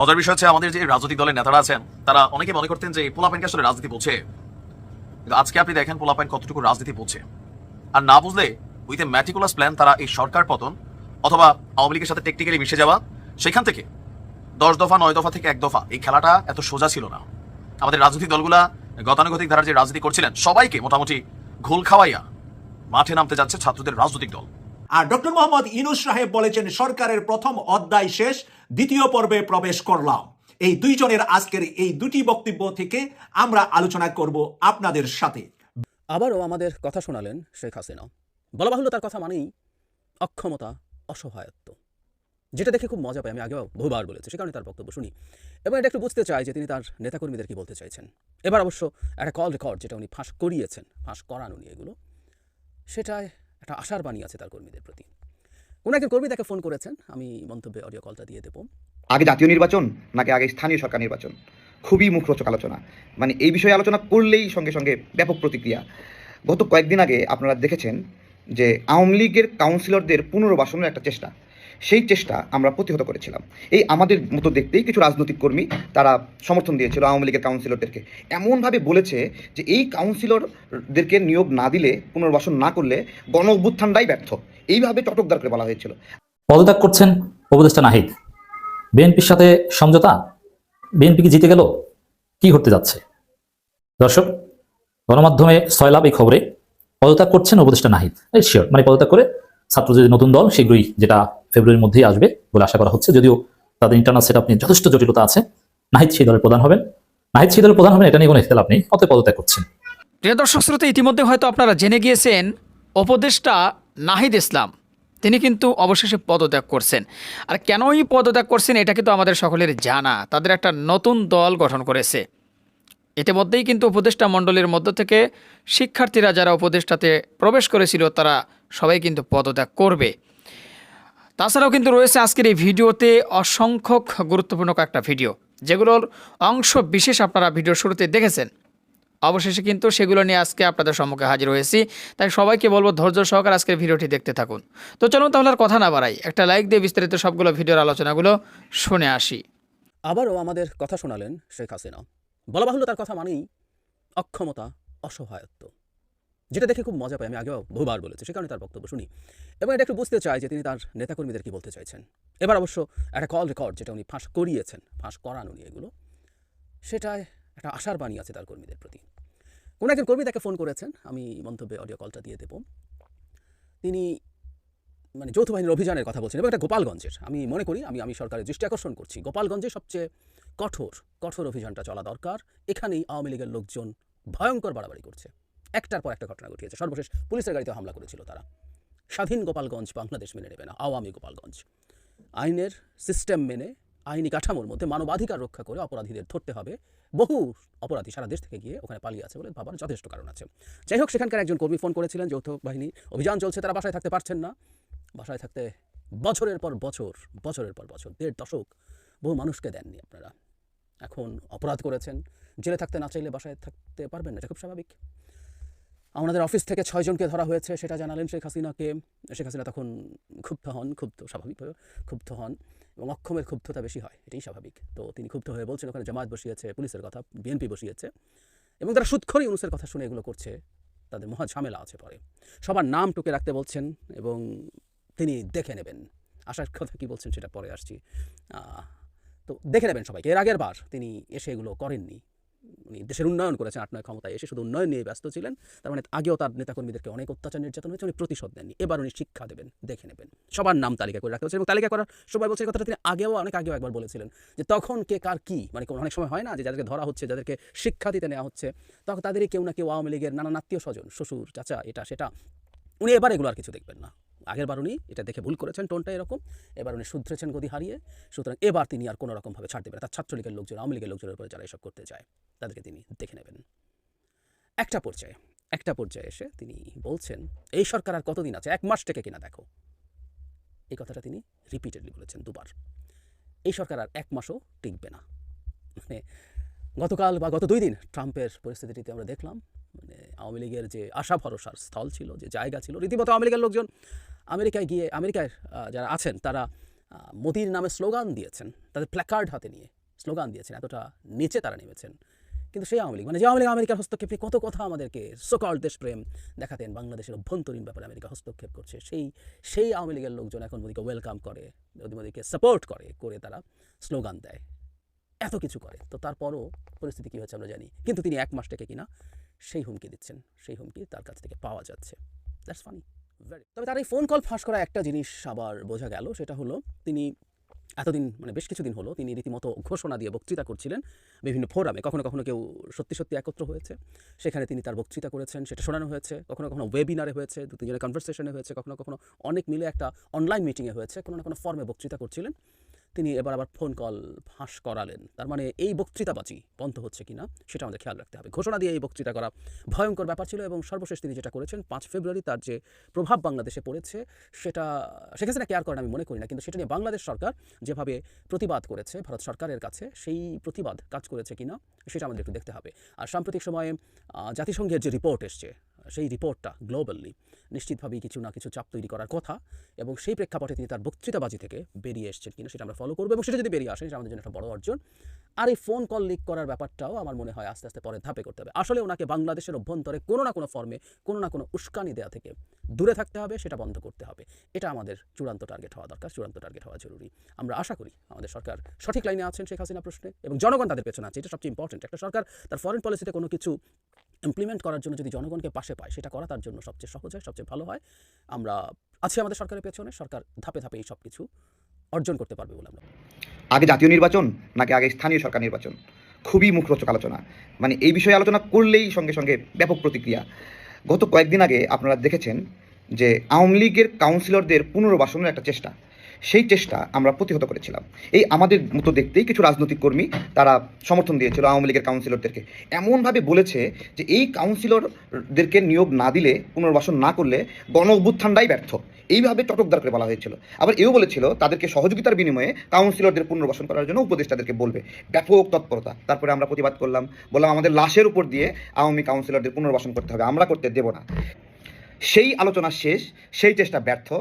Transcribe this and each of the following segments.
মজার বিষয় হচ্ছে আমাদের যে রাজনৈতিক দলের নেতারা আছেন, তারা অনেকে মনে করতেন যে পোলাপাইনকে আসলে রাজনীতি বোঝে কিন্তু আজকে আপনি দেখেন পোলাপাইন কতটুকু রাজনীতি বোঝে আর না বুঝলে উইথ এ ম্যাটিকুলাস প্ল্যান তারা এই সরকার পতন অথবা আওয়ামী লীগের সাথে টেকনিক্যালি মিশে যাওয়া, সেখান থেকে দশ দফা, নয় দফা থেকে এক দফা, এই খেলাটা এত সোজা ছিল না। আমাদের রাজনৈতিক দলগুলা গতানুগতিক ধারার যে রাজনীতি করছিলেন, সবাইকে মোটামুটি ঘোল খাওয়াইয়া মাঠে নামতে যাচ্ছে ছাত্রদের রাজনৈতিক দল। আর ডক্টর মোহাম্মদ ইনুস সাহেব বলেছেন, সরকারের প্রথম অধ্যায় শেষ, দ্বিতীয় পর্বে প্রবেশ করলাম। এই দুইজনের আজকের এই দুটি বক্তব্য থেকে আমরা আলোচনা করব আপনাদের সাথে। আবারও আমাদের কথা শোনালেন শেখ হাসিনা। বলা বাহুল্য তার কথা মানেই অক্ষমতা, অসহায়ত্ব। যেটা দেখে খুব মজা পাই, আমি আগেও বহুবার বলেছি, সে কারণে তার বক্তব্য শুনি। এবং এটা একটু বুঝতে চাই যে তিনি তার নেতাকর্মীদের কি বলতে চাইছেন। এবার অবশ্য একটা কল রেকর্ড যেটা উনি ফাঁস করিয়েছেন, ফাঁস করান উনি এগুলো, সেটায় একটা আশার বাণী আছে তার কর্মীদের প্রতি। কোনো একজন কর্মী তাকে ফোন করেছেন, আমি মন্তব্যে অডিও কলটা দিয়ে দেবো। আগে জাতীয় নির্বাচন নাকি আগে স্থানীয় সরকার নির্বাচন? খুবই মুখরোচক আলোচনা। মানে এই বিষয়ে আলোচনা করলেই সঙ্গে সঙ্গে ব্যাপক প্রতিক্রিয়া। গত কয়েকদিন আগে আপনারা দেখেছেন যে আওয়ামী লীগের কাউন্সিলরদের পুনর্বাসনের একটা চেষ্টা। সেই চেষ্টা আমরা প্রতিহত করেছিলাম। এই আমাদের মতো দেখতেই কিছু রাজনৈতিক কর্মী তারা সমর্থন দিয়েছিল আওয়ামী লীগের কাউন্সিলরদেরকে এমনভাবে বলেছে যে এই কাউন্সিলরদেরকে নিয়োগ না দিলে, পুনর্বাসন না করলে গণ অভ্যুত্থানটাই ব্যর্থ। এইভাবে চটকদার করে বলা হয়েছিল। পদত্যাগ করছেন উপদেষ্টা নাহিদ। বিএনপির সাথে সমঝোতা? বিএনপি কি জিতে গেল? কি ঘটতে যাচ্ছে? দর্শক, গণমাধ্যমে সয়লাভ এই খবরে। পদত্যাগ করছেন উপদেষ্টা নাহিদ। শিওর মানে পদত্যাগ করে ছাত্র যে নতুন দল, শীঘ্রই যেটা ফেব্রুয়ারির মধ্যেই আসবে বলে আশা করা হচ্ছে। যদিও তাদের ইন্টারনাল সেট নিয়ে যথেষ্ট জটিলতা আছে। নাহিদ সেই দলের প্রধান হবেন। নাহিদ সেই দলের প্রধান হবেন, এটা নিয়ে কোনো ইখতলাফ নেই। অতএব পদত্যাগ করছেন। প্রিয় দর্শক, শ্রোতা, ইতিমধ্যে হয়তো আপনারা জেনে গিয়েছেন, উপদেষ্টা নাহিদ ইসলাম, তিনি কিন্তু অবশেষে পদত্যাগ করছেন। আর কেনই পদত্যাগ করছেন, এটা কিন্তু আমাদের সকলের জানা। তাদের একটা নতুন দল গঠন করেছে। ইতিমধ্যেই কিন্তু উপদেষ্টা মণ্ডলীর মধ্য থেকে শিক্ষার্থীরা যারা উপদেষ্টাতে প্রবেশ করেছিল, তারা সবাই কিন্তু পদত্যাগ করবে। তাছাড়াও কিন্তু রয়েছে আজকের এই ভিডিওতে অসংখ্য গুরুত্বপূর্ণ কয়েকটা ভিডিও, যেগুলোর অংশ বিশেষ আপনারা ভিডিওর শুরুতে দেখেছেন। অবশেষে কিন্তু সেগুলো নিয়ে আজকে আপনাদের সম্মুখে হাজির হয়েছি, তাই সবাইকে বলব ধৈর্য সহকারে আজকের ভিডিওটি দেখতে থাকুন। তো চলুন তাহলে আর কথা না বাড়াই, একটা লাইক দিয়ে বিস্তারিত সবগুলো ভিডিওর আলোচনাগুলো শুনে আসি। আবারও আমাদের কথা শোনালেন শেখ হাসিনা। বলা বাহুল্য তার কথা মানেই অক্ষমতা, অসহায়ত্ব। যেটা দেখে খুব মজা পাই, আমি আগেও বহুবার বলেছি, সে কারণে তার বক্তব্য শুনি। এবং এটা একটু বুঝতে চাই যে তিনি তার নেতাকর্মীদের কি বলতে চাইছেন। এবার অবশ্য একটা কল রেকর্ড যেটা উনি ফাঁস করিয়েছেন, ফাঁস করান উনি এগুলো, সেটায় একটা আশার বাণী আছে তার কর্মীদের প্রতি। কোনো একজন কর্মী তাকে ফোন করেছেন, আমি মন্তব্যে অডিও কলটা দিয়ে দেবো। তিনি মানে যৌথ বাহিনীর অভিযানের কথা বলছেন, এবং এটা গোপালগঞ্জের। আমি মনে করি, আমি আমি সরকারের দৃষ্টি আকর্ষণ করছি। গোপালগঞ্জে সবচেয়ে কঠোর কঠোর অভিযানটা চলা দরকার। এখানেই আওয়ামী লীগের লোকজন ভয়ঙ্কর বাড়াবাড়ি করছে। একটার পর একটা ঘটনা ঘটিয়েছে। সর্বশেষ পুলিশের গাড়িতে হামলা করেছিল তারা। স্বাধীন গোপালগঞ্জ বাংলাদেশ মেনে নেবে না, আওয়ামী গোপালগঞ্জ। আইনের সিস্টেম মেনে, আইনি কাঠামোর মধ্যে মানবাধিকার রক্ষা করে অপরাধীদের ধরতে হবে। বহু অপরাধী সারা দেশ থেকে গিয়ে ওখানে পালিয়ে আছে বলে ভাবার যথেষ্ট কারণ আছে। যাই হোক, সেখানকার একজন কর্মী ফোন করেছিলেন যৌথ বাহিনী। অভিযান চলছে, তারা বাসায় থাকতে পারছেন না। বাসায় থাকতে বছরের পর বছর, বছরের পর বছর, দেড় দশক বহু মানুষকে দেননি আপনারা। এখন অপরাধ করেছেন। জেলে থাকতে না চাইলে বাসায় থাকতে পারবেন না, এটা খুব স্বাভাবিক। আমাদের অফিস থেকে ছয়জনকে ধরা হয়েছে, সেটা জানালেন শেখ হাসিনাকে। শেখ হাসিনা তখন ক্ষুব্ধ হন, ক্ষুব্ধ স্বাভাবিকভাবে ক্ষুব্ধ হন এবং অক্ষমের ক্ষুব্ধতা বেশি হয়, এটাই স্বাভাবিক। তো তিনি ক্ষুব্ধ হয়ে বলছেন, ওখানে জামায়াত বসিয়েছে, পুলিশের কথা, বিএনপি বসিয়েছে এবং তারা সুৎখরই ইউনুসের কথা শুনে এগুলো করছে। তাদের মহা ঝামেলা আছে পরে। সবার নাম টুকে রাখতে বলছেন এবং তিনি দেখে নেবেন। আসার কথা কি বলছেন সেটা পরে আসছি। তো দেখে নেবেন সবাইকে। এর আগের বার তিনি এসে এগুলো করেননি। উনি দেশের উন্নয়ন করেছেন আট নয় ক্ষমতায় এসে শুধু উন্নয়ন নিয়ে ব্যস্ত ছিলেন। তার মানে আগেও তার নেতাকর্মীদেরকে অনেক অত্যাচার নির্যাতন হয়েছে, উনি প্রতিশোধ নেননি। এবার উনি শিক্ষা দেবেন, দেখে নেবেন। সবার নাম তালিকা করে রাখতে হচ্ছে এবং তালিকা করার সময় বলছে কথাটা তিনি আগেও, অনেক আগেও একবার বলেছিলেন যে তখন কে কার কি মানে অনেক সময় হয় না যে যাদেরকে ধরা হচ্ছে, যাদেরকে শিক্ষা দিতে নেওয়া হচ্ছে, তখন তাদেরই কেউ না কেউ আওয়ামী লীগের নানান আত্মীয় স্বজন, শ্বশুর, চাচা, এটা, সেটা। উনি এবার এগুলো আর কিছু দেখবেন না। আগের বার উনি এটা দেখে ভুল করেছেন, টোনটা এরকম। এবার উনি শুধরেছেন গদি হারিয়ে, সুতরাং এবার তিনি আর কোনো রকমভাবে ছাড় দেবেন। তার ছাত্রলীগের লোকজন, আওয়ামী লীগের লোকজনের উপরে যারা এসব করতে চায়, তাদেরকে তিনি দেখে নেবেন। একটা পর্যায়ে একটা পর্যায়ে এসে তিনি বলছেন, এই সরকার আর কতদিন আছে? এক মাস থেকে কিনা দেখো। এই কথাটা তিনি রিপিটেডলি বলেছেন দুবার। এই সরকার আর এক মাসও টিকবে না। মানে গতকাল বা গত দুই দিন ট্রাম্পের পরিস্থিতিটিতে আমরা দেখলাম মানে আওয়ামী লীগের যে আশা ভরসার স্থল ছিল, যে জায়গা ছিল, রীতিমতো আওয়ামী লীগের লোকজন আমেরিকায় গিয়ে, আমেরিকায় যারা আছেন, তারা মোদির নামে স্লোগান দিয়েছেন, তাদের প্ল্যাকার্ড হাতে নিয়ে স্লোগান দিয়েছেন, এতটা নিচে তারা নেমেছেন। কিন্তু সেই আওয়ামী লীগ মানে যে আওয়ামী লীগ, আমেরিকার হস্তক্ষেপ নিয়ে কত কথা আমাদেরকে সকল দেশপ্রেম দেখাতেন, বাংলাদেশের অভ্যন্তরীণ ব্যাপারে আমেরিকা হস্তক্ষেপ করছে, সেই সেই আওয়ামী লীগের লোকজন এখন মোদীকে ওয়েলকাম করে মোদীকে সাপোর্ট করে করে তারা স্লোগান দেয়। এত কিছু করে। তো তারপরও পরিস্থিতি কী হচ্ছে আমরা জানি, কিন্তু তিনি এক মাস থেকে কিনা সেই হুমকি দিচ্ছেন, সেই হুমকি তার কাছ থেকে পাওয়া যাচ্ছে। দ্যাটস ফানি ভেরি তবে তার এই ফোন কল ফাঁস করা একটা জিনিস আবার বোঝা গেল, সেটা হলো তিনি এতদিন মানে বেশ কিছুদিন হলো তিনি রীতিমতো ঘোষণা দিয়ে বক্তৃতা করছিলেন বিভিন্ন ফোরামে কখনো কখনো কেউ সত্যি সত্যি একত্র হয়েছে। সেখানে তিনি তার বক্তৃতা করেছেন, সেটা শোনানো হয়েছে। কখনো কখনো ওয়েবিনারে হয়েছে দু তিনজনের কনভারসেশনে হয়েছে। কখনো কখনো অনেক মিলে একটা অনলাইন মিটিংয়ে হয়েছে। কোনো না কোনো ফর্মে বক্তৃতা করছিলেন। তিনি এবার আবার ফোন কল ফাঁস করালেন। তার মানে এই বক্তৃতাবাজি বন্ধ হচ্ছে কিনা সেটা আমাদের খেয়াল রাখতে হবে। ঘোষণা দিয়ে এই বক্তৃতা করা ভয়ঙ্কর ব্যাপার ছিল এবং সর্বশেষ তিনি যেটা করেছেন, পাঁচ ফেব্রুয়ারি তার যে প্রভাব বাংলাদেশে পড়েছে সেটা হাসিনা কেয়ার করেন আমি মনে করি না, কিন্তু সেটা নিয়ে বাংলাদেশ সরকার যেভাবে প্রতিবাদ করেছে ভারত সরকারের কাছে সেই প্রতিবাদ কাজ করেছে কিনা সেটা আমাদের একটু দেখতে হবে। আর সাম্প্রতিক সময়ে জাতিসংঘের যে রিপোর্ট এসছে সেই রিপোর্টটা গ্লোবালি, নিশ্চিতভাবেই কিছু না কিছু চাপ তৈরি করার কথা এবং সেই প্রেক্ষাপটে তিনি তার বক্তৃতাবাজি থেকে বেরিয়ে এসছেন কিনা সেটা আমরা ফলো করব এবং সেটা যদি বেরিয়ে আসে আমাদের জন্য একটা বড় অর্জন। আর এই ফোন কল লিক করার ব্যাপারটাও আমার মনে হয় আস্তে আস্তে পরের ধাপে করতে হবে। আসলে ওনাকে বাংলাদেশের অভ্যন্তরে কোনো না কোনো ফর্মে কোনো না কোনো উস্কানি দেওয়া থেকে দূরে থাকতে হবে, সেটা বন্ধ করতে হবে। এটা আমাদের চূড়ান্ত টার্গেট হওয়া দরকার, চূড়ান্ত টার্গেট হওয়া জরুরি। আমরা আশা করি আমাদের সরকার সঠিক লাইনে আছেন শেখ হাসিনা প্রশ্নে এবং জনগণ তাদের পেছনে আছে, এটা সবচেয়ে ইম্পর্টেন্ট একটা সরকার তার ফরেন পলিসিতে কোনো কিছু ইমপ্লিমেন্ট করার জন্য যদি জনগণকে পাশে পায়, সেটা করা তার জন্য সবচেয়ে সহজ হয়, সবচেয়ে ভালো হয়। আমরা আছি আমাদের সরকারের পেছনে, সরকার ধাপে ধাপে এই সব কিছু অর্জন করতে পারবে বলে আমরা আগে জাতীয় নির্বাচন নাকি আগে স্থানীয় সরকার নির্বাচন? খুবই মুখরোচক আলোচনা। মানে এই বিষয়ে আলোচনা করলেই সঙ্গে সঙ্গে ব্যাপক প্রতিক্রিয়া। গত কয়েকদিন আগে আপনারা দেখেছেন যে আওয়ামী লীগের কাউন্সিলরদের পুনর্বাসনের একটা চেষ্টা। সেই চেষ্টা আমরা প্রতিহত করেছিলাম। এই আমাদের মতো দেখতেই কিছু রাজনৈতিক কর্মী তারা সমর্থন দিয়েছিল আওয়ামী লীগের কাউন্সিলরদেরকে এমনভাবে বলেছে যে এই কাউন্সিলরদেরকে নিয়োগ না দিলে, পুনর্বাসন না করলে গণ অভ্যুত্থানটাই ব্যর্থ। এইভাবে চটকদার করে বলা হয়েছিল। আবার এও বলেছিল, তাদেরকে সহযোগিতার বিনিময়ে কাউন্সিলরদের পুনর্বাসন করার জন্য উপদেষ্টাদেরকে বলবে। ব্যাপক তৎপরতা। তারপরে আমরা প্রতিবাদ করলাম, বললাম আমাদের লাশের উপর দিয়ে আওয়ামী কাউন্সিলরদের পুনর্বাসন করতে হবে, আমরা করতে দেব না। সেই আলোচনা শেষ, সেই চেষ্টা ব্যর্থ।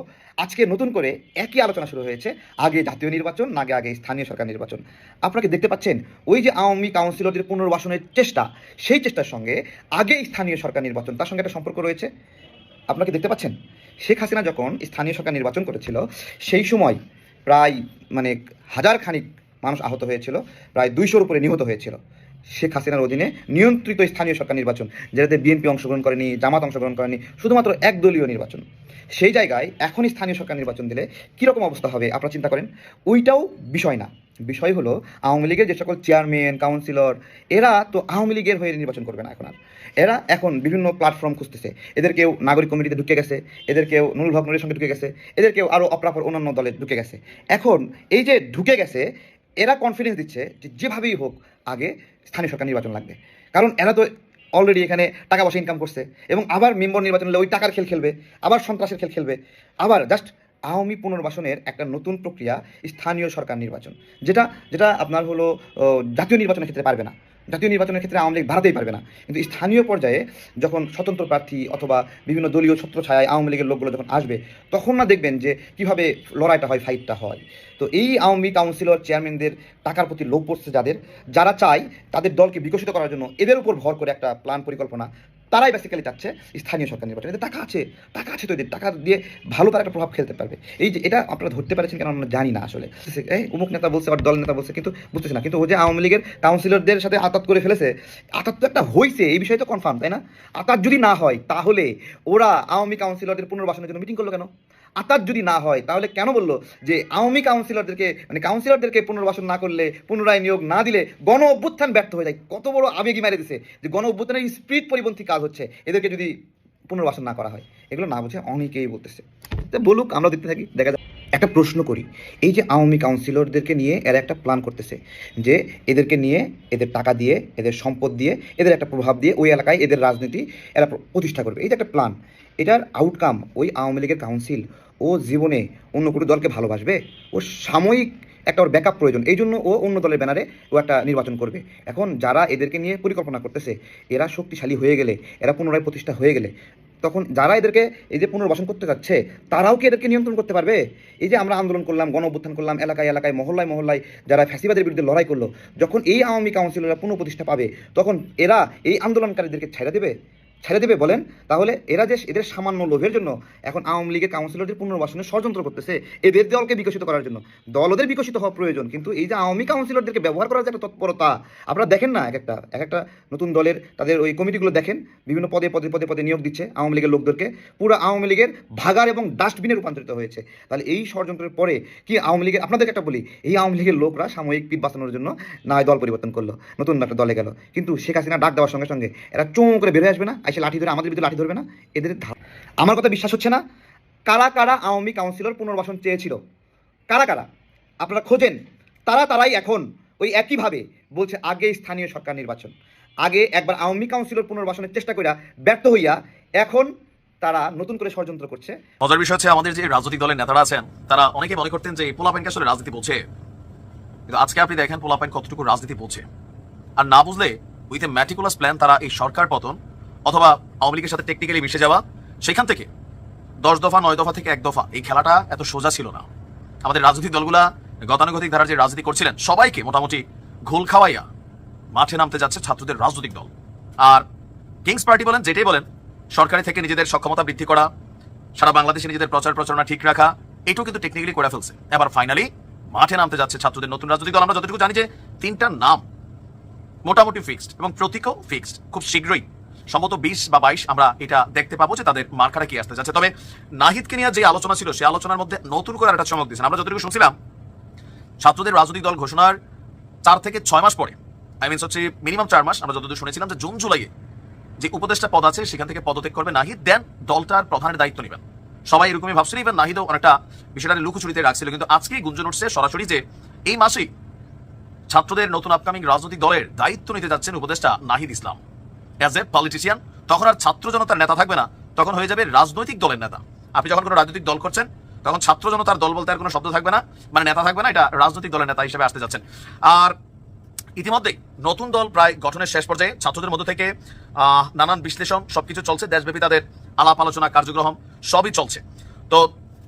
আজকে নতুন করে একই আলোচনা শুরু হয়েছে। আগে জাতীয় নির্বাচন নাগে আগে স্থানীয় সরকার নির্বাচন। আপনাকে দেখতে পাচ্ছেন? ওই যে আওয়ামী কাউন্সিলরদের পুনর্বাসনের চেষ্টা, সেই চেষ্টার সঙ্গে আগে স্থানীয় সরকার নির্বাচন, তার সঙ্গে একটা সম্পর্ক রয়েছে। আপনাকে দেখতে পাচ্ছেন? শেখ হাসিনা যখন স্থানীয় সরকার নির্বাচন করেছিল, সেই সময় প্রায় মানে হাজার খানিক মানুষ আহত হয়েছিল, প্রায় দুইশোর উপরে নিহত হয়েছিল। শেখ হাসিনার অধীনে নিয়ন্ত্রিত স্থানীয় সরকার নির্বাচন, যেটাতে বিএনপি অংশগ্রহণ করেনি, জামাত অংশগ্রহণ করেনি, শুধুমাত্র একদলীয় নির্বাচন। সেই জায়গায় এখন স্থানীয় সরকার নির্বাচন দিলে কীরকম অবস্থা হবে, আপনারা চিন্তা করেন? ওইটাও বিষয় না। বিষয় হলো, আওয়ামী লীগের যে সকল চেয়ারম্যান, কাউন্সিলর, এরা তো আওয়ামী লীগের হয়ে নির্বাচন করবে না এখন আর। এরা এখন বিভিন্ন প্ল্যাটফর্ম খুঁজতেছে। এদের কেউ নাগরিক কমিটিতে ঢুকে গেছে, এদের কেউ নুরুল হক নুরের সঙ্গে ঢুকে গেছে, এদের কেউ আরও অপরাপর অন্যান্য দলে ঢুকে গেছে। এখন এই যে ঢুকে গেছে এরা কনফিডেন্স দিচ্ছে যে যেভাবেই হোক আগে স্থানীয় সরকার নির্বাচন লাগবে। কারণ এরা তো অলরেডি এখানে টাকা পয়সা ইনকাম করছে এবং আবার মেম্বর নির্বাচন হলে ওই টাকার খেল খেলবে, আবার সন্ত্রাসের খেল খেলবে, আবার জাস্ট আওয়ামী পুনর্বাসনের একটা নতুন প্রক্রিয়া স্থানীয় সরকার নির্বাচন, যেটা যেটা আপনার হলো জাতীয় নির্বাচনের ক্ষেত্রে পারবে না। জাতীয় নির্বাচনের ক্ষেত্রে আওয়ামী লীগ দাঁড়াতেই পারবে না। কিন্তু স্থানীয় পর্যায়ে যখন স্বতন্ত্র প্রার্থী অথবা বিভিন্ন দলীয় ছত্র ছত্রছায়ায় আওয়ামী লীগের লোকগুলো যখন আসবে, তখন না দেখবেন যে কীভাবে লড়াইটা হয় ফাইটটা হয়। তো এই আওয়ামী কাউন্সিলর চেয়ারম্যানদের টাকার প্রতি লোভ পড়ছে যাদের, যারা চায় তাদের দলকে বিকশিত করার জন্য এদের উপর ভর করে একটা প্ল্যান পরিকল্পনা তারাই বেসিক্যালি চাচ্ছে স্থানীয় সরকার নির্বাচন এদের টাকা আছে টাকা আছে তো এদের টাকা দিয়ে ভালো তারা একটা প্রভাব খেলতে পারবে। এই যে এটা আপনারা ধরতে পারছেন কেন আমরা জানি না আসলে। এই নেতা বলছে, আবার দল নেতা বলছে, কিন্তু বুঝতেছে না। কিন্তু ও যে আওয়ামী লীগের কাউন্সিলরদের সাথে আতাত করে ফেলেছে, আতাত তো একটা হয়েছে এই বিষয়ে তো কনফার্ম তাই না? আতাত যদি না হয়, তাহলে ওরা আওয়ামী কাউন্সিলরদের পুনর্বাসনের জন্য মিটিং করল কেন? আতাত যদি না হয়, তাহলে কেন বলল যে আওয়ামী কাউন্সিলরদেরকে মানে কাউন্সিলরদেরকে পুনর্বাসন না করলে, পুনরায় নিয়োগ না দিলে গণ অভ্যুত্থান ব্যর্থ হয়ে যায়। কত বড় আবেগই মেরে দিছে যে গণ অভ্যুত্থানের স্পিড পরিপন্থী কাজ হচ্ছে, এদেরকে যদি পুনর্বাসন না করা হয়। এগুলো না বুঝে অনেকেই বলতেছে। তো বলুক, আমরা দেখতে থাকি, দেখা যাক। একটা প্রশ্ন করি, এই যে আওয়ামী কাউন্সিলরদেরকে নিয়ে এরা একটা প্ল্যান করতেছে যে এদেরকে নিয়ে এদের টাকা দিয়ে, এদের সম্পদ দিয়ে, এদের একটা প্রভাব দিয়ে ওই এলাকায় এদের রাজনীতি এরা প্রতিষ্ঠা করবে। এই যে একটা প্ল্যান এটার আউটকাম ওই আওয়ামী লীগের কাউন্সিল ও জীবনে অন্য কোনো দলকে ভালোবাসবে? ও সাময়িক একটা ওর ব্যাকআপ প্রয়োজন। এই জন্য ও অন্য দলের ব্যানারে ও একটা নির্বাচন করবে। এখন যারা এদেরকে নিয়ে পরিকল্পনা করতেছে, এরা শক্তিশালী হয়ে গেলে, এরা পুনরায় প্রতিষ্ঠা হয়ে গেলে, তখন যারা এদেরকে এই যে পুনর্বাসন করতে যাচ্ছে তারাও কি এদেরকে নিয়ন্ত্রণ করতে পারবে? এই যে আমরা আন্দোলন করলাম, গণ অভ্যুত্থান করলাম, এলাকায় এলাকায়, মহল্লায় মহল্লায় যারা ফ্যাসিবাদের বিরুদ্ধে লড়াই করল, যখন এই আওয়ামী কাউন্সিলররা পুনঃপ্রতিষ্ঠা পাবে, তখন এরা এই আন্দোলনকারীদেরকে ছেড়ে দেবে? ছেড়ে দেবে, বলেন। তাহলে এরা যে এদের সামান্য লোভের জন্য এখন আওয়ামী লীগের কাউন্সিলরদের পুনর্বাসনের ষড়যন্ত্র করতেছে এদের দলকে বিকশিত করার জন্য। দল ওদের বিকশিত হওয়া প্রয়োজন, কিন্তু এই যে আওয়ামী কাউন্সিলরদেরকে ব্যবহার করার যে একটা তৎপরতা, আপনারা দেখেন না এক একটা এক একটা নতুন দলের, তাদের ওই কমিটিগুলো দেখেন, বিভিন্ন পদে পদে পদে পদে নিয়োগ দিচ্ছে আওয়ামী লীগের লোকদেরকে। পুরো আওয়ামী লীগের ভাগার এবং ডাস্টবিনে রূপান্তরিত হয়েছে। তাহলে এই ষড়যন্ত্রের পরে কি আওয়ামী লীগের, আপনাদেরকে একটা বলি, এই আওয়ামী লীগের লোকরা সাময়িক পিঠ বাঁচানোর জন্য না দল পরিবর্তন করল, নতুন একটা দলে গেল। কিন্তু শেখ হাসিনা ডাক দেওয়ার সঙ্গে সঙ্গে এরা চোঁ করে বের হয়ে আসবে না? এসে লাঠি ধরে আমাদের ভিতরে লাঠি ধরবে না? এদের আমার কথা বিশ্বাস হচ্ছে না। কারা কারা আওয়ামী কাউন্সিলর পুনর্বাসন চেয়েছিল? কারা কারা? আপনারা খোঁজেন। তারা তারাই এখন ওই একইভাবে বলছে, আগে স্থানীয় সরকার নির্বাচন। আগে একবার আওয়ামী কাউন্সিলর পুনর্বাসনের চেষ্টা করিয়া ব্যর্থ হইয়া এখন তারা নতুন করে ষড়যন্ত্র করছে। মজার বিষয় হচ্ছে আমাদের যে রাজনৈতিক দলের নেতারা আছেন, তারা অনেকে মনে করতেন যে পোলাপাইনকে আসলে রাজনীতি বলছে। কিন্তু আজকে আপনি দেখেন পোলাপাইন কতটুকু রাজনীতি বলছে। আর না বুঝলে উইথ এ ম্যাটিকুলাস প্ল্যান তারা এই সরকার পতন অথবা আওয়ামী লীগের সাথে টেকনিক্যালি মিশে যাওয়া সেখান থেকে দশ দফা, নয় দফা থেকে এক দফা, এই খেলাটা এত সোজা ছিল না। আমাদের রাজনৈতিক দলগুলা গতানুগতিক ধারার যে রাজনীতি করছিলেন, সবাইকে মোটামুটি ঘোল খাওয়াইয়া মাঠে নামতে যাচ্ছে ছাত্রদের রাজনৈতিক দল। আর কিংস পার্টি বলেন, যেটাই বলেন, সরকারি থেকে নিজেদের সক্ষমতা বৃদ্ধি করা, সারা বাংলাদেশে নিজেদের প্রচার প্রচারণা ঠিক রাখা, এটাও কিন্তু টেকনিক্যালি করে ফেলছে। এবার ফাইনালি মাঠে নামতে যাচ্ছে ছাত্রদের নতুন রাজনৈতিক দল। আমরা যতটুকু জানি যে তিনটা নাম মোটামুটি ফিক্সড এবং প্রতীকও ফিক্সড খুব শীঘ্রই সম্ভবত বিশ বা বাইশ আমরা এটা দেখতে পাবো যে তাদের মার্কারা কি আসতে যাচ্ছে। তবে নাহিদকে নিয়ে যে আলোচনা ছিল সেই আলোচনার মধ্যে নতুন করে একটা চমক দিয়েছেন। আমরা যতটুকু শুনছিলাম, ছাত্রদের রাজনৈতিক দল ঘোষণার চার থেকে ছয় মাস পরে আই মিনস হচ্ছে মিনিমাম চার মাস, আমরা যতদূর শুনেছিলাম যে জুন, জুলাইয়ে যে উপদেষ্টা পদ আছে, সেখান থেকে পদত্যাগ করবে নাহিদ, দেন দলটার প্রধানের দায়িত্ব নেবেন। সবাই এরকমই ভাবছিল ইভেন নাহিদও অনেকটা বিষয়টা লুকোচুরিতে রাখছিল, কিন্তু আজকেই গুঞ্জন উঠছে সরাসরি যে এই মাসেই ছাত্রদের নতুন আপকামিং রাজনৈতিক দলের দায়িত্ব নিতে যাচ্ছেন উপদেষ্টা Nahid Islam. As a politician তখন আর ছাত্র জনতার নেতা থাকবে না। তখন হয়ে যাবে রাজনৈতিক দলের নেতা। আপনি যখন কোনো রাজনৈতিক দল করছেন, তখন ছাত্র জনতার দল বলতে আর কোনো শব্দ থাকবে না মানে নেতা থাকবে না, এটা রাজনৈতিক দলের নেতা হিসেবে আসতে যাচ্ছেন। আর ইতিমধ্যেই নতুন দল প্রায় গঠনের শেষ পর্যায়ে ছাত্রদের মধ্য থেকে নানান বিশ্লেষণ, সবকিছু চলছে, দেশব্যাপী তাদের আলাপ আলোচনা, কার্যক্রম, সবই চলছে। তো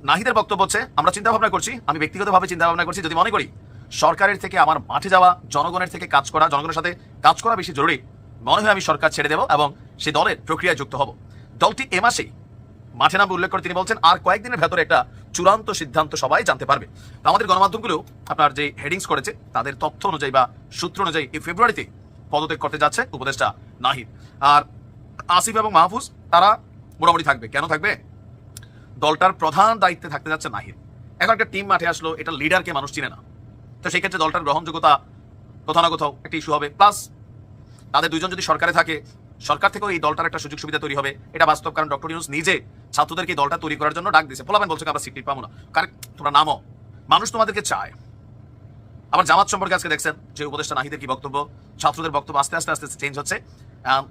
নাহিদের বক্তব্য হচ্ছে, আমরা চিন্তা ভাবনা করছি, আমি ব্যক্তিগতভাবে চিন্তা ভাবনা করছি, যদি মনে করি, সরকারের থেকে আমার মাঠে যাওয়া, জনগণের থেকে কাজ করা, জনগণের সাথে কাজ করা বেশি জরুরি। মনে হয় আমি সরকার ছেড়ে দেব এবং সেই দলের প্রক্রিয়ায় যুক্ত হব। দলটি এ মাসেই, মাঠে নাম উল্লেখ করে তিনি বলছেন, আর কয়েকদিনের ভেতরে একটা চূড়ান্ত সিদ্ধান্ত সবাই জানতে পারবে। আমাদের গণমাধ্যমগুলো আপনার যে হেডিংস করেছে, তাদের তথ্য অনুযায়ী বা সূত্র অনুযায়ী এই ফেব্রুয়ারিতে পদত্যাগ করতে যাচ্ছে উপদেষ্টা নাহিদ। আর আসিফ এবং মাহফুজ, তারা মোটামুটি থাকবে। কেন থাকবে? দলটার প্রধান দায়িত্বে থাকতে যাচ্ছে নাহিদ। এখন একটা টিম মাঠে আসলো, এটা লিডারকে মানুষ চিনে না। তো সেই ক্ষেত্রে দলটার গ্রহণযোগ্যতা কোথাও না কোথাও একটা ইস্যু হবে। প্লাস তাদের দুইজন যদি সরকারে থাকে, সরকার থেকেও এই দলটার একটা সুযোগ সুবিধা তৈরি হবে। এটা বাস্তব, কারণ ডক্টর ইউনুস নিজে ছাত্রদেরকে দলটা তৈরি করার জন্য ডাক দিয়েছে। পোলাবেন বলছে আমরা সিট পাবো না। কারণ তোমরা নামো। মানুষ তোমাদেরকে চায়। আবার জামাত সম্পর্কে আজকে দেখছেন যে উপদেষ্টা নাহিদের কি বক্তব্য? ছাত্রদের বক্তব্য আস্তে আস্তে আস্তে চেঞ্জ হচ্ছে।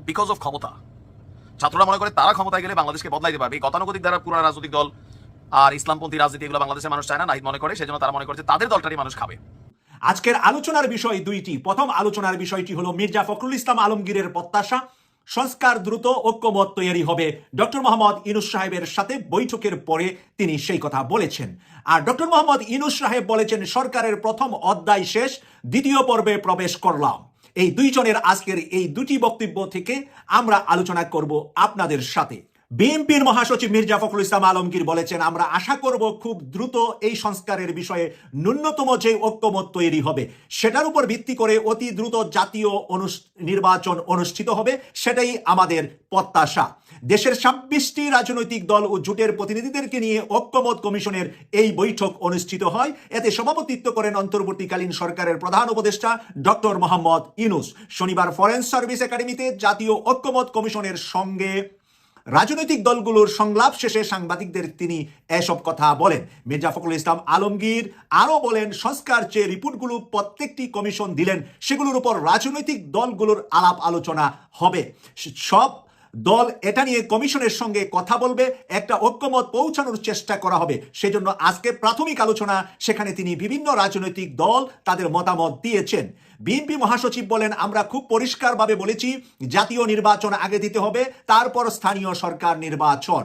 বিকজ অফ ক্ষমতা। ছাত্ররা মনে করে তারা ক্ষমতায় গেলে বাংলাদেশকে বদলাইতে পারবে। এই গতানুগতিক দ্বারা পুরো রাজনৈতিক দল আর ইসলামপন্থী রাজনীতি এগুলো বাংলাদেশের মানুষ চায় না। নাহিদ মনে করে, সেজন্য তারা মনে করছে তাদের দলটারই মানুষ খাবে। আজকের আলোচনার বিষয় দুইটি। প্রথম আলোচনার বিষয়টি হলো মির্জা ফখরুল ইসলাম আলমগীরের প্রত্যাশা, সংস্কার দ্রুত ঐক্যমত তৈরি হবে ডক্টর মোহাম্মদ ইনুস সাহেবের সাথে বৈঠকের পরে তিনি সেই কথা বলেছেন। আর ডক্টর মোহাম্মদ ইনুস সাহেব বলেছেন, সরকারের প্রথম অধ্যায় শেষ, দ্বিতীয় পর্বে প্রবেশ করলাম। এই দুইজনের আজকের এই দুটি বক্তব্য থেকে আমরা আলোচনা করব আপনাদের সাথে। বিএনপির মহাসচিব মির্জা ফখরুল ইসলাম আলমগীর বলেছেন, আমরা আশা করব খুব দ্রুত এই সংস্কারের বিষয়ে ন্যূনতম যে ঐক্যমত তৈরি হবে, সেটার উপর ভিত্তি করে অতি দ্রুত জাতীয় নির্বাচন অনুষ্ঠিত হবে, সেটাই আমাদের প্রত্যাশা। দেশের ছাব্বিশটি রাজনৈতিক দল ও জোটের প্রতিনিধিদেরকে নিয়ে ঐক্যমত কমিশনের এই বৈঠক অনুষ্ঠিত হয়। এতে সভাপতিত্ব করেন অন্তর্বর্তীকালীন সরকারের প্রধান উপদেষ্টা ডক্টর মোহাম্মদ ইনুস শনিবার ফরেন সার্ভিস একাডেমিতে জাতীয় ঐক্যমত কমিশনের সঙ্গে রাজনৈতিক দলগুলোর সংলাপ শেষে সাংবাদিকদের তিনি এসব কথা বলেন। মির্জা ফখরুল ইসলাম আলমগীর আরও বলেন, সংস্কার যে রিপোর্টগুলো প্রত্যেকটি কমিশন দিলেন, সেগুলোর উপর রাজনৈতিক দলগুলোর আলাপ আলোচনা হবে। সব দল এটা নিয়ে কমিশনের সঙ্গে কথা বলবে, একটা ঐক্যমত পৌঁছানোর চেষ্টা করা হবে। সেজন্য আজকে প্রাথমিক আলোচনা, সেখানে তিনি বিভিন্ন রাজনৈতিক দল তাদের মতামত দিয়েছেন। বিএনপি মহাসচিব বলেন, আমরা খুব পরিষ্কারভাবে বলেছি, জাতীয় নির্বাচন আগে দিতে হবে, তারপর স্থানীয় সরকার নির্বাচন।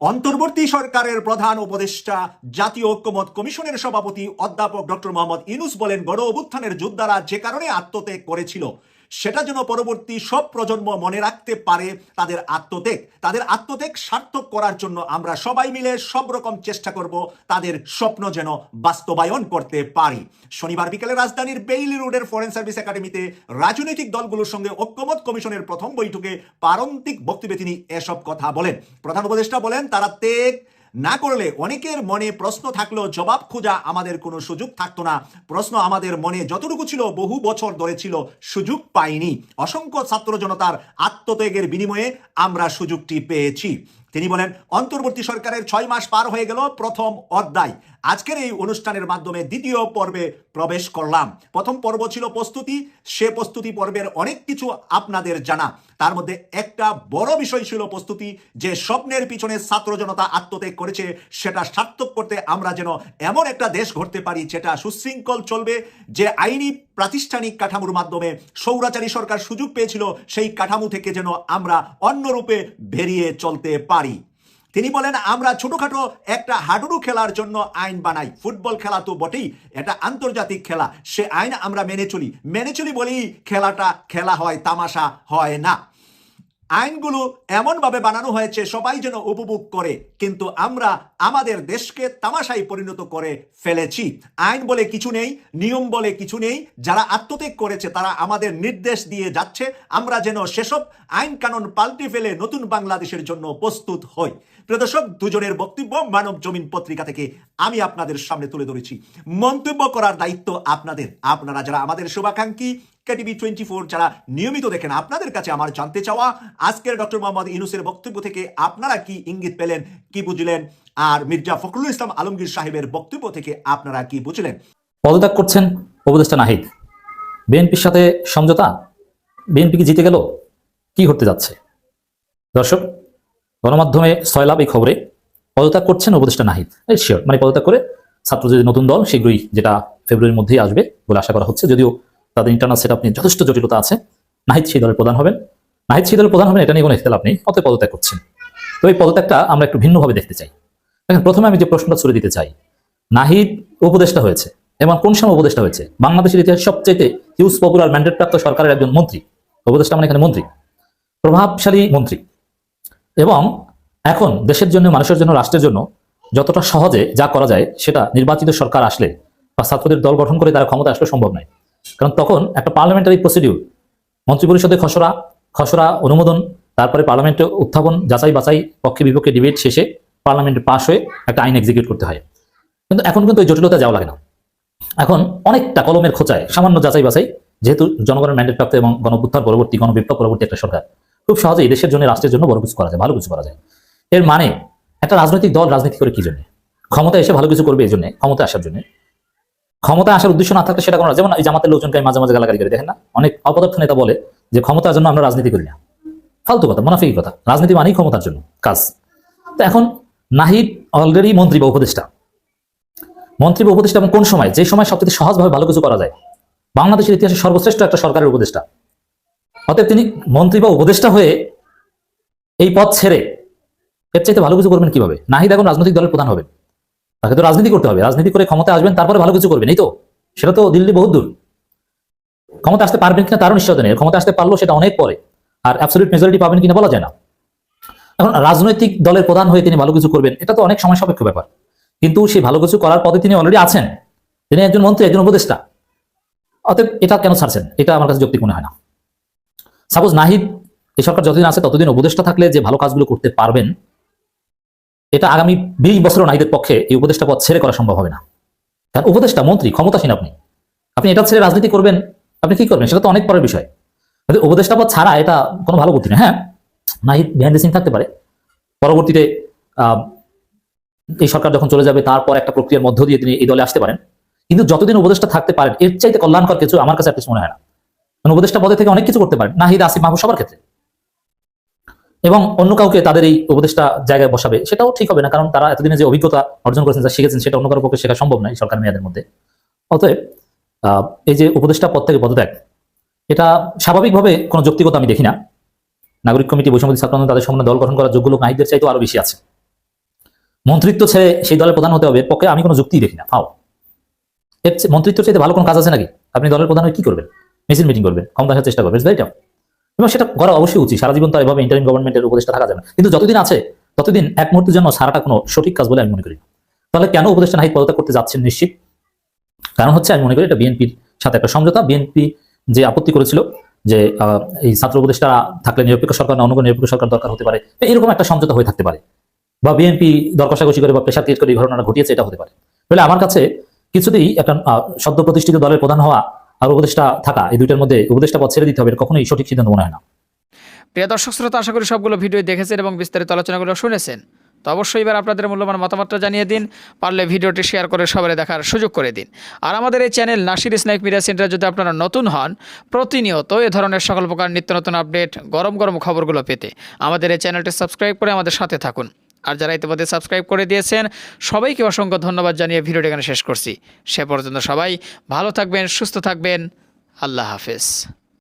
অন্তর্বর্তী সরকারের প্রধান উপদেষ্টা, জাতীয় ঐক্যমত কমিশনের সভাপতি অধ্যাপক ডক্টর মোহাম্মদ ইনুস বলেন গণ অভ্যুত্থানের যোদ্ধারা যে কারণে আত্মত্যাগ করেছিল সেটা যেন পরবর্তী সব প্রজন্ম মনে রাখতে পারে তাদের আত্মত্যাগ। তাদের আত্মত্যাগ সার্থক করার জন্য আমরা সবাই মিলে সব রকম চেষ্টা করব তাদের স্বপ্ন যেন বাস্তবায়ন করতে পারি। শনিবার বিকেলে রাজধানীর বেইলি রোডের ফরেন সার্ভিস একাডেমিতে রাজনৈতিক দলগুলোর সঙ্গে ঐক্যমত কমিশনের প্রথম বৈঠকে পারন্তিক বক্তব্যে তিনি এসব কথা বলেন। প্রধান উপদেষ্টা বলেন, তারা তেগ না করলে অনেকের মনে প্রশ্ন থাকলেও জবাব খোঁজা আমাদের কোনো সুযোগ থাকতো না। প্রশ্ন আমাদের মনে যতটুকু ছিল বহু বছর ধরে ছিল, সুযোগ পাইনি। অসংখ্য ছাত্র জনতার আত্মত্যাগের বিনিময়ে আমরা সুযোগটি পেয়েছি। তিনি বলেন, অন্তর্বর্তী সরকারের ছয় মাস পার হয়ে গেল, প্রথম অধ্যায়। আজকের এই অনুষ্ঠানের মাধ্যমে দ্বিতীয় পর্বে প্রবেশ করলাম। প্রথম পর্ব ছিল প্রস্তুতি। সে প্রস্তুতি পর্বের অনেক কিছু আপনাদের জানা। তার মধ্যে একটা বড় বিষয় ছিল প্রস্তুতি, যে স্বপ্নের পিছনে ছাত্র জনতা আত্মত্যাগ করেছে, সেটা সার্থক করতে আমরা যেন এমন একটা দেশ গড়তে পারি, যেটা সুশৃঙ্খল চলবে, যে আইনি প্রাতিষ্ঠানিক কাঠামোর মাধ্যমে সৌরাচারী সরকার সুযোগ পেয়েছিল, সেই কাঠামো থেকে যেন আমরা অন্যরূপে বেরিয়ে চলতে পারি। তিনি বলেন, আমরা ছোটখাটো একটা হাডুডু খেলার জন্য আইন বানাই। ফুটবল খেলা তো বটেই, এটা আন্তর্জাতিক খেলা। সে আইন আমরা মেনে চলি। মেনে চলি বলি খেলাটা, খেলা হয়, তামাশা হয় না। আইনগুলো এমনভাবে বানানো হয়েছে, সবাই যেন উপভোগ করে। কিন্তু আমরা আমাদের দেশকে তামাশায় পরিণত করে ফেলেছি। আইন বলে কিছু নেই, নিয়ম বলে কিছু নেই। যারা আত্মত্যাগ করেছে, তারা আমাদের নির্দেশ দিয়ে যাচ্ছে। আমরা যেন সেসব আইন কানুন পাল্টে ফেলে নতুন বাংলাদেশের জন্য প্রস্তুত হই। প্রিয় দর্শক, দুজনের বক্তব্য মানব জমিন পত্রিকা থেকে আমি আপনাদের সামনে তুলে ধরেছি। মন্তব্য করার দায়িত্ব আপনাদের। আপনারা যারা আমাদের শুভাকাঙ্ক্ষী কেটিভি টোয়েন্টি ফোর যারা নিয়মিত দেখেন, আপনাদের কাছে আমার জানতে চাওয়া, আজকের ডক্টর মোহাম্মদ ইনুসের বক্তব্য থেকে আপনারা কি ইঙ্গিত পেলেন, কি বুঝলেন? আর মির্জা ফখরুল ইসলাম আলমগীর সাহেবের বক্তব্য থেকে আপনারা কি বুঝলেন? পদত্যাগ করছেন উপদেষ্টা নাহিদ। বিএনপির সাথে সমঝোতা? বিএনপি কি জিতে গেল? কি ঘটতে যাচ্ছে? দর্শক, গণমাধ্যমে সয়লাভ এই খবরে পদত্যাগ করছেন উপদেষ্টা নাহিদ। শিওর মানে পদত্যাগ করে ছাত্র যদি নতুন দল শীঘ্রই যেটা ফেব্রুয়ারির মধ্যেই আসবে বলে আশা করা হচ্ছে, যদিও তাদের ইন্টারনাল সেট নিয়ে যথেষ্ট জটিলতা আছে। নাহিদ সেই দলের প্রধান হবেন। নাহিদ সেই দলের প্রধান হবেন, এটা নিয়ে কোনো ইখতলাফ নেই। অতএব পদত্যাগ করছেন। তো এই পদত্যাগটা আমরা একটু ভিন্নভাবে দেখতে চাই। দেখেন, প্রথমে আমি যে প্রশ্নটা ছুড়ে দিতে চাই, নাহিদ উপদেষ্টা হয়েছে, এবং কোন সময় উপদেষ্টা হয়েছে? বাংলাদেশের ইতিহাস সবচেয়ে হিউজ পপুলার ম্যান্ডেট প্রাপ্ত সরকারের একজন মন্ত্রী। উপদেষ্টা মানে এখানে মন্ত্রী। প্রভাবশালী মন্ত্রী। এবং এখন দেশের জন্য, মানুষের জন্য, রাষ্ট্রের জন্য যতটা সহজে যা করা যায়, সেটা নির্বাচিত সরকার আসলে বা ছাত্রদের দল গঠন করে তারা ক্ষমতা আসলে সম্ভব নয়। কারণ তখন একটা পার্লামেন্টারি প্রসিডিউর মন্ত্রিপরিষদে খসড়া খসড়া অনুমোদন, তারপরে পার্লামেন্টে উত্থাপন, যাচাই বাছাই, পক্ষে বিপক্ষে ডিবেট শেষে পার্লামেন্টে পাশ হয়ে একটা আইন এক্সিকিউট করতে হয়। কিন্তু এখন কিন্তু ওই জটিলতা যাওয়া লাগে না। এখন অনেকটা কলমের খোঁচায় সামান্য যাচাই বাছাই, যেহেতু জনগণের ম্যান্ডেট প্রাপ্ত এবং গণপুত্থার পরবর্তী গণবিপ্লব পরবর্তী একটা সরকার, খুব সহজেই দেশের জন্য, রাষ্ট্রের জন্য বড় কিছু করা যায়, ভালো কিছু করা যায়। এর মানে একটা রাজনৈতিক দল রাজনীতি করে কি জন্য? ক্ষমতা এসে ভালো কিছু করবে এই জন্য ক্ষমতা আসার জন্য। ক্ষমতা আসার উদ্দেশ্য না থাকলে সেটা কোনো। যেমন এই জামাতের লোকজনকে আমি মাঝে মাঝে গালাগালি করে, দেখেন না? অনেক অপদার্থ নেতা বলে যে ক্ষমতার জন্য আমরা রাজনীতি করি না। ফালতু কথা, মুনাফিক কথা। রাজনীতি মানেই ক্ষমতার জন্য, কাজ। তো এখন নাহিদ অলরেডি মন্ত্রী বা উপদেষ্টা। মন্ত্রী বা উপদেষ্টা এবং কোন সময়? যে সময় সবচেয়ে সহজভাবে ভালো কিছু করা যায়। বাংলাদেশের ইতিহাসে সর্বশ্রেষ্ঠ একটা সরকারের উপদেষ্টা। অতএব তিনি মন্ত্রী বা উপদেষ্টা হয়ে এই পদ ছেড়ে এর চাইতে ভালো কিছু করবেন কীভাবে? নাহিদ এখন রাজনৈতিক দলের প্রধান হবেন তাকে তো রাজনীতি করতে হবে। রাজনীতি করে ক্ষমতা আসবেন, তারপরে ভালো কিছু করবেন, এই তো? সেটা তো দিল্লি বহুত দূর। ক্ষমতা আসতে পারবেন কিনা তারও নিশ্চয়তা নেই। ক্ষমতা আসতে পারলেও সেটা অনেক পরে। আর অ্যাবসলিউট মেজরিটি পাবেন কিনা বলা যায় না। এখন রাজনৈতিক দলের প্রধান হয়ে তিনি ভালো কিছু করবেন, এটা তো অনেক সময় সাপেক্ষ ব্যাপার। কিন্তু সেই ভালো কিছু করার পথে তিনি অলরেডি আছেন। তিনি একজন মন্ত্রী, একজন উপদেষ্টা। অতএব এটা কেন ছাড়ছেন? এটা আমার কাছে যৌক্তিক মনে হয় না। সাপোজ নাহিদ, এই সরকার যতদিন আছে ততদিন উপদেষ্টা থাকলে যে ভালো কাজগুলো করতে পারবেন এটা আগামী বিশ বছরও নাহিদের পক্ষে এই উপদেষ্টা পদ ছেড়ে করা সম্ভব হবে না। কারণ উপদেষ্টা, মন্ত্রী, ক্ষমতাসীন আপনি। আপনি এটা ছেড়ে রাজনীতি করবেন, আপনি কি করবেন? সেটা তো অনেক পরের বিষয়। উপদেষ্টা পদ ছাড়া এটা কোনো ভালো বুদ্ধি না হ্যাঁ? নাহিদ বিহাইন্ড সিন থাকতে পারে। পরবর্তীতে এই সরকার যখন চলে যাবে, তারপর একটা প্রক্রিয়ার মধ্য দিয়ে তিনি এই দলে আসতে পারেন। কিন্তু যতদিন উপদেষ্টা থাকতে পারেন, এর চাইতে কল্যাণকর কিছু আমার কাছে কিছু মনে হয় না। উপদেষ্টা পদে থেকে অনেক কিছু করতে পারেন, নাহিদ, আসিফ মাহবুব সবার ক্ষেত্রে। এবং অন্য কাউকে তাদের এই উপদেষ্টা জায়গায় বসাবে, সেটাও ঠিক হবে না, কারণ তারা এতদিনে যে অভিজ্ঞতা অর্জন করেছেন যা শিখেছেন, সেটা অন্য কারোর পক্ষে শেখা সম্ভব নয় সরকার মেয়াদের মধ্যে। অতএব এই যে উপদেষ্টা পদ থেকে পদত্যাগ, এটা স্বাভাবিকভাবে কোনো যৌক্তিকতা আমি দেখি না। নাগরিক কমিটি বৈষম্য ছাত্র তাদের সম্বন্ধে দল গঠন করার যোগ্য লোক নাহিদদের চাইতেও আরও বেশি আছে। মন্ত্রিত্ব ছেড়ে সেই দলের প্রধান হতে হবে, পক্ষে আমি কোনো যুক্তি দেখি না, ফাও। মন্ত্রিত্ব চাইতে ভালো কোনো কাজ আছে নাকি? আপনি দলের প্রধান হয়ে কি করবেন? মিছিল মিটিং করবেন ক্ষমতা চেষ্টা করবেন এবং সেটা করা অবশ্যই উচিত। সারা জীবন তো এভাবে ইন্টারিম গভর্নমেন্টের উপদেষ্টা থাকা যাবে না। কিন্তু যতদিন আছে, ততদিন এক মুহূর্তের জন্য সারাটা কোনো সঠিক কাজ বলে আমি মনে করি তাহলে কেন উপদেষ্টা নাহিদ পদত্যাগ করতে যাচ্ছেন নিশ্চিত? কারণ হচ্ছে আমি মনে করি এটা বিএনপির সাথে একটা সমঝোতা। বিএনপি যে আপত্তি করেছিল যে এই ছাত্র উপদেষ্টা থাকলে নিরপেক্ষ সরকার না অন্য নিরপেক্ষ সরকার দরকার হতে পারে এরকম একটা সমঝোতা হয়ে থাকতে পারে। বা বিএনপি দর কষাকষি করে বা প্রেশার ক্রিয়েট করে ঘটনাটা ঘটিয়েছে, এটা হতে পারে। তাহলে আমার কাছে কিছুতেই একটা সদ্য প্রতিষ্ঠিত দলের প্রধান হওয়া আর উপদেষ্টা থাকা, এই দুইটার মধ্যে উপদেষ্টা পদ ছেড়ে দিতে হবে কখনোই সঠিক সিদ্ধান্ত মনে হয় না। প্রিয় দর্শক, শ্রোতা, আশা করি সবগুলো ভিডিও দেখেছেন এবং বিস্তারিত আলোচনাগুলো শুনেছেন। তো অবশ্যই এবার আপনাদের মূল্যবান মতামতটা জানিয়ে দিন, পারলে ভিডিওটি শেয়ার করে সবাই দেখার সুযোগ করে দিন। আর আমাদের এই চ্যানেল নাসির স্নাইক মিডিয়া সেন্টার যদি আপনারা নতুন হন, প্রতিনিয়ত এ ধরনের সকল প্রকার নিত্য নতুন আপডেট, গরম গরম খবরগুলো পেতে আমাদের এই চ্যানেলটি সাবস্ক্রাইব করে আমাদের সাথে থাকুন। আর যারা ইতিমধ্যে সাবস্ক্রাইব করে দিয়েছেন, সবাইকে অসংখ্য ধন্যবাদ জানিয়ে ভিডিওটি এখানে শেষ করছি। সে পর্যন্ত সবাই ভালো থাকবেন, সুস্থ থাকবেন। আল্লাহ হাফেজ।